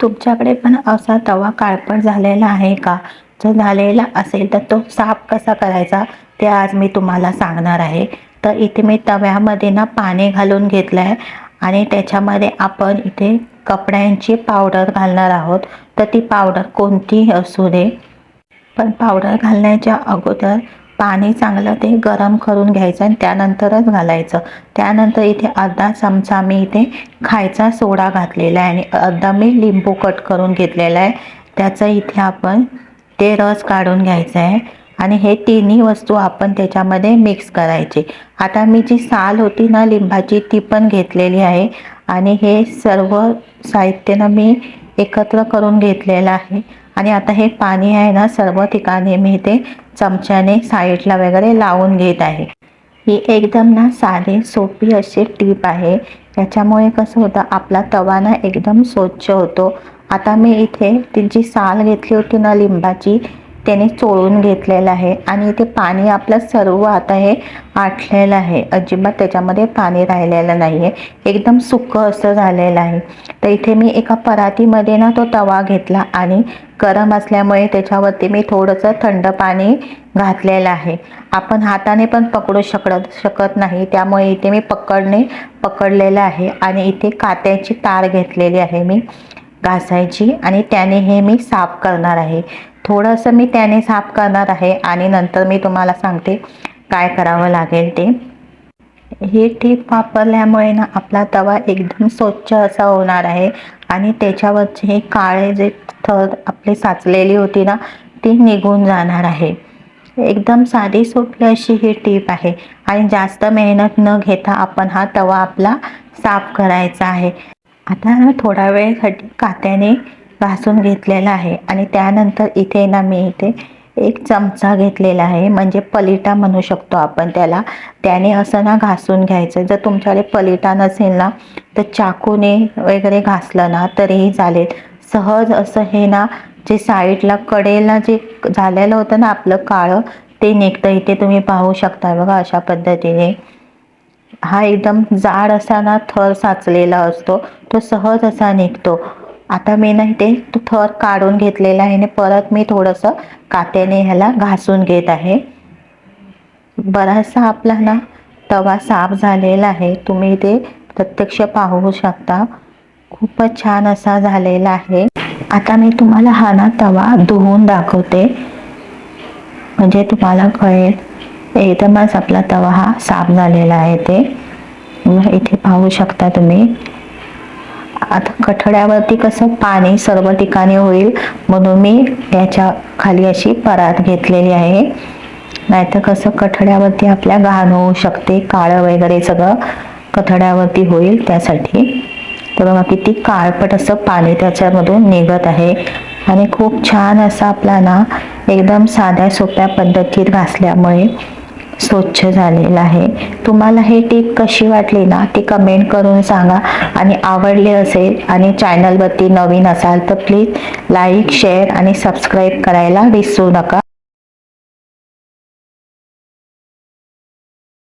तुमच्याकडे पण असा तवा काळपट झालेला आहे का? जर झालेला असेल तर तो साफ कसा करायचा? ते आज मी तुम्हाला सांगणार आहे. तर इथे मी तव्यामध्ये ना पाणी घालून घेतलं आहे आणि त्याच्यामध्ये आपण इथे कपड्यांची पावडर घालणार आहोत. तर ती पावडर कोणतीही असू दे. पण पावडर घालण्याच्या अगोदर पाणी चांगलं ते गरम करून घ्यायचं आणि त्यानंतरच घालायचं. त्यानंतर इथे अर्धा चमचा मी इथे खायचा सोडा घातलेला आहे आणि अर्धा मी लिंबू कट करून घेतलेला आहे. त्याचं इथे आपण ते रस काढून घ्यायचं आहे आणि हे तिन्ही वस्तू आपण त्याच्यामध्ये मिक्स करायचे. आता मी जी साल होती ना लिंबाची ती पण घेतलेली आहे आणि हे सर्व साहित्यानं मी एकत्र करून घेतलेलं आहे. आणि आता हे पाणी आहे ना सर्व ठिकाणी मी ते चमच्याने साईडला वगैरे लावून घेत आहे. ही एकदम ना साधे सोपी अशी टीप आहे. याच्यामुळे कसं होतं आपला तवा ना एकदम स्वच्छ होतो. आता मी इथे ती जी साल घेतली होती ना लिंबाची त्याने चोळून घेतलेलं आहे. आणि इथे पाणी आपलं सर्व आता हे आटलेलं आहे. अजिबात त्याच्यामध्ये पाणी राहिलेलं नाही आहे एकदम सुकं असं झालेलं आहे. तर इथे मी एका परातीमध्ये ना तो तवा घेतला आणि गरम असल्यामुळे त्याच्यावरती मी थोडंसं थंड पाणी घातलेलं आहे. आपण हाताने पण पकडू शकत शकत नाही. त्यामुळे इथे मी पकडणे पकडलेलं आहे. आणि इथे कात्याची तार घेतलेली आहे मी. घासायची आणि त्याने हे मी साफ करणार आहे. थोडंसं मी त्याने साफ करणार आहे आणि नंतर मी तुम्हाला सांगते काय करावं लागेल ते. ही टीप वापरल्यामुळे ना आपला तवा एकदम स्वच्छ असा होणार आहे आणि त्याच्यावरचे हे काळे जे थर आपली साचलेली होती ना ती निघून जाणार आहे. एकदम साधी सोपी अशी ही टीप आहे आणि जास्त मेहनत न घेता आपण हा तवा आपला साफ करायचा आहे. आता ना थोडा वेळसाठी कात्याने घासून घेतलेला आहे. आणि त्यानंतर इथे ना मी इथे एक चमचा घेतलेला आहे. म्हणजे पलिटा म्हणू शकतो आपण त्याला. त्याने असं ना घासून घ्यायचं. जर तुमच्याकडे पलिटा नसेल ना तर चाकूने वगैरे घासलं ना तरीही चालेल. सहज असं हे ना जे साईडला कडेला जे झालेलं होतं ना आपलं काळं ते निघतं. इथे तुम्ही पाहू शकता बघा अशा पद्धतीने. हा एकदम जाड असा ना थर साचलेला असतो. तो सहज असा निघतो. आता मी ना ते तो थर काढून घेतलेला आहे आणि परत मी थोडंसं कात्याने ह्याला घासून घेत आहे. बराचसा आपला ना तवा साफ झालेला आहे. तुम्ही ते प्रत्यक्ष पाहू शकता. खूपच छान असा झालेला आहे. आता मी तुम्हाला हा ना तवा धुवून दाखवते. म्हणजे तुम्हाला कळेल. एकदमच आपला तवा हा साफ झालेला आहे ते. इथे पाहू शकता तुम्ही. आता कठड्यावरती कसं पाणी सर्व ठिकाणी होईल म्हणून मी याच्या खाली अशी परात घेतलेली आहे. नाहीतर कसं कठड्यावरती आपल्या घाण होऊ शकते काळं वगैरे सगळं कठड्यावरती होईल त्यासाठी. तर बघा किती काळपट असं पाणी त्याच्यामधून निघत आहे. आणि खूप छान असा आपला ना एकदम साध्या सोप्या पद्धतीत घासल्यामुळे स्वच्छ झालेला आहे. तुम्हाला हे टीप कशी वाटली ना ती कमेंट करून सांगा. आणि आवडले असेल आणि चॅनलवरती नवीन असाल तर प्लीज लाईक शेअर आणि सबस्क्राईब करायला विसरू नका.